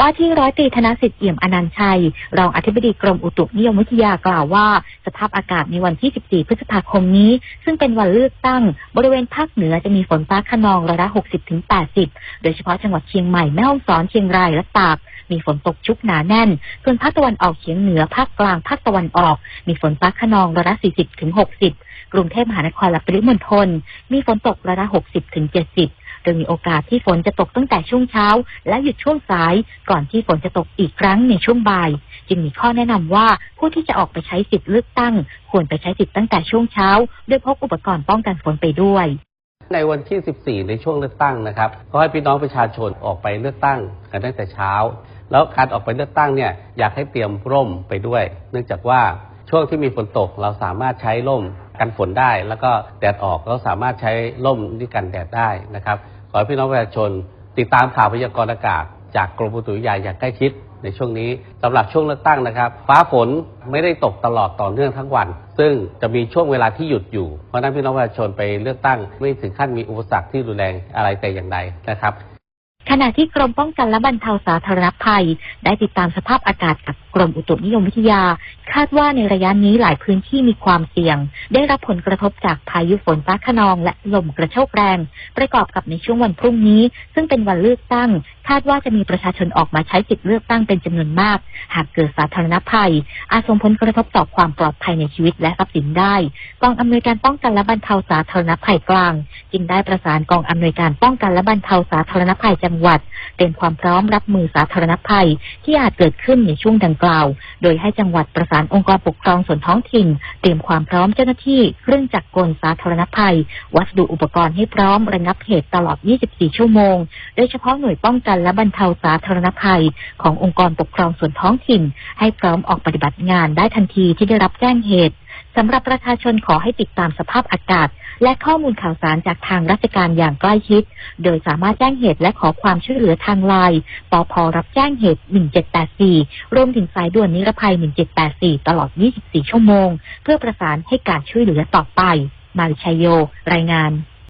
ว่าที่ร้อยตรีธนสิทธิ์เอี่ยมอนันชัย รองอธิบดีกรมอุตุนิยมวิทยากล่าวว่า สภาพอากาศในวันที่ 14 พฤษภาคมนี้ ซึ่งเป็นวันเลือกตั้ง บริเวณภาคเหนือจะมีฝนฟ้าขนองร้อยละ 60-80 โดยเฉพาะจังหวัดเชียงใหม่แม่ฮ่องสอนเชียงรายและตากมีฝนตกชุกหนาแน่น ส่วนภาคตะวันออกเฉียงเหนือ ภาคกลาง ภาคตะวันออก มีฝนฟ้าขนองร้อยละ 40-60 กรุงเทพมหานครและปริมณฑล มีฝนตกร้อยละ 60-70 โดยมีโอกาสที่ฝนจะตกตั้งแต่ช่วงเช้า และหยุดช่วงสาย ก่อนที่ฝนจะตกอีกครั้งในช่วงบ่าย จึงมีข้อแนะนำว่าผู้ที่จะออกไปใช้สิทธิ์เลือกตั้ง ควรไปใช้สิทธิ์ตั้งแต่ช่วงเช้าโดยพกอุปกรณ์ป้องกันฝนไปด้วย ในวันที่ 14 ในช่วงเลือกตั้งนะครับก็ให้พี่น้องประชาชนออกไปเลือกตั้งกันตั้งแต่เช้า แล้วการออกไปเลือกตั้งเนี่ยอยากให้เตรียมร่มไปด้วย เนื่องจากว่าช่วงที่มีฝนตกเราสามารถใช้ร่ม กันฝนได้ แล้วก็แดดออกเราสามารถใช้ร่มที่กันแดดได้นะครับ ขอให้พี่น้องประชาชนติดตามข่าวพยากรณ์อากาศ จากกรมอุตุนิยมอย่างใกล้ชิดในช่วงนี้สำหรับช่วงเลือกตั้งนะครับ ฟ้าฝนไม่ได้ตกตลอดต่อเนื่องทั้งวัน ซึ่งจะมีช่วงเวลาที่หยุดอยู่ เพราะฉะนั้นพี่น้องประชาชนไปเลือกตั้งไม่ถึงขั้นมีอุปสรรคที่รุนแรงอะไรแต่อย่างใดนะครับ ขณะที่กรมป้องกันและบรรเทาสาธารณภัย ได้ติดตามสภาพอากาศกับกรมอุตุนิยมวิทยา คาดว่าในระยะนี้หลายพื้นที่มีความเสี่ยง ได้รับผลกระทบจากพายุฝนฟ้าขนอง และลมกระโชกแรง ประกอบกับในช่วงวันพรุ่งนี้ ซึ่งเป็นวันเลือกตั้ง คาดว่าจะมีประชาชนออกมาใช้สิทธิเลือกตั้งเป็นจำนวนมาก หากเกิดสาธารณภัย อาจส่งผลกระทบต่อความปลอดภัยในชีวิตและทรัพย์สินได้กองอำนวยการป้องกันและบรรเทาสาธารณภัยกลาง จึงได้ประสานกองอำนวยการป้องกันและบรรเทาสาธารณภัยจังหวัด เตรียมความพร้อมรับมือสาธารณภัย ที่อาจเกิดขึ้นในช่วงดังกล่าว โดยให้จังหวัดประสานองค์กรปกครองส่วนท้องถิ่น เตรียมความพร้อมเจ้าหน้าที่เครื่องจักรกลสาธารณภัย วัสดุอุปกรณ์ให้พร้อมระงับเหตุตลอด 24 ชั่วโมง โดยเฉพาะหน่วยป้องกันและบรรเทาสาธารณภัย ขององค์กรปกครองส่วนท้องถิ่น ให้พร้อมออกปฏิบัติงานได้ทันทีที่ได้รับแจ้งเหตุ สำหรับประชาชนขอให้ติดตามสภาพอากาศ และข้อมูลข่าวสารจากทางราชการอย่างใกล้ชิด โดยสามารถแจ้งเหตุและขอความช่วยเหลือทางไลน์ปพรับแจ้งเหตุ 1784 รวมถึงสายด่วนนิรภัย 1784 ตลอด 24 ชั่วโมง เพื่อประสานให้การช่วยเหลือต่อไป มาริชัยโย รายงาน